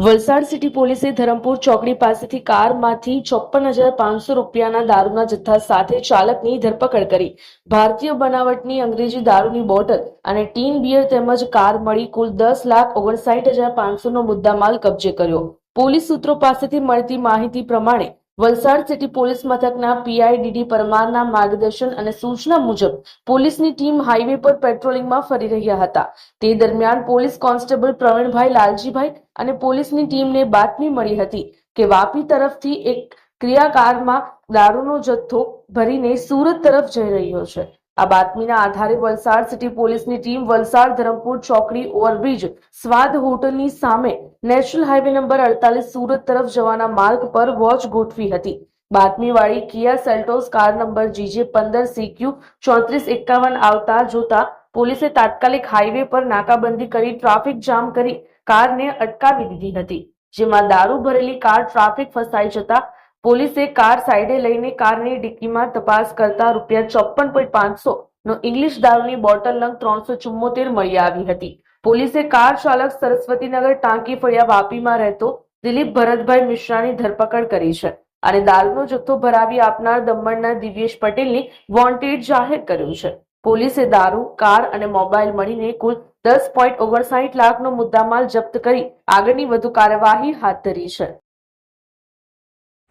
Valsad city પોલીસે ધરમપુર ચોકડી પાસેથી કારમાંથી ચોપ્પન હજાર પાંચસો રૂપિયાના દારૂના જથ્થા સાથે ચાલકની ધરપકડ કરી. ભારતીય બનાવટની અંગ્રેજી દારૂની બોટલ અને ટીન બિયર તેમજ કાર મળી કુલ દસ લાખ ઓગણસાઠ હજાર પાંચસોનો મુદ્દામાલ કબજે કર્યો. પોલીસ સૂત્રો પાસેથી મળતી માહિતી પ્રમાણે વલસાડ સિટી પોલીસ મથકના પીઆઈડીડી પરમારના માર્ગદર્શન અને સૂચના મુજબ પોલીસની ટીમ હાઈવે પર પેટ્રોલિંગમાં ફરી રહ્યા હતા. તે દરમિયાન પોલીસ કોન્સ્ટેબલ પ્રવીણભાઈ લાલજીભાઈ અને પોલીસની ટીમને બાતમી મળી હતી કે વાપી તરફથી એક ક્રિયાકારમાં દારૂનો જથ્થો ભરીને સુરત તરફ જઈ રહ્યો છે. આ બાતમીના આધારે વલસાડ સિટી પોલીસની ટીમ વલસાડ ધરમપુર ચોકડી ઓવરબ્રિજ સ્વાદ હોટલની સામે નેશનલ હાઈવે નંબર અડતાલીસ સુરત તરફ જવાના માર્ગ પર વોચ ગોઠવી હતી. બાતમીવાળી Kia Seltos car number GJ પંદર સીક્યુ ચોત્રીસ એકાવન આવતા જોતા પોલીસે તાત્કાલિક હાઈવે પર નાકાબંધી કરી ટ્રાફિક જામ કરી કારને અટકાવી દીધી હતી, જેમાં દારૂ ભરેલી કાર ટ્રાફિક ફસાઈ જતા પોલીસે કાર સાઈડે લઈને કારની ડિક્કીમાં તપાસ કરતા રૂપિયા ચોપ્પન પોઈન્ટ પાંચસો નો ઇંગ્લિશ દારૂની બોટલ નંગ ત્રણસો ચુમ્મોતેર મળી આવી હતી. પોલીસે કાર ચાલક સરસ્વતીનગર ટાંકી ફળિયા વાપીમાં રહેતો દિલીપ ભરતભાઈ મિશ્રાની ધરપકડ કરી છે અને દારૂનો જથ્થો ભરાવી આપનાર દમણના દિવ્યેશ પટેલની વોન્ટેડ જાહેર કર્યું છે. પોલીસે દારૂ, કાર અને મોબાઈલ મળીને કુલ દસ પોઈન્ટ ઓગણસાઠ લાખનો મુદ્દામાલ જપ્ત કરી આગળની વધુ કાર્યવાહી હાથ ધરી છે.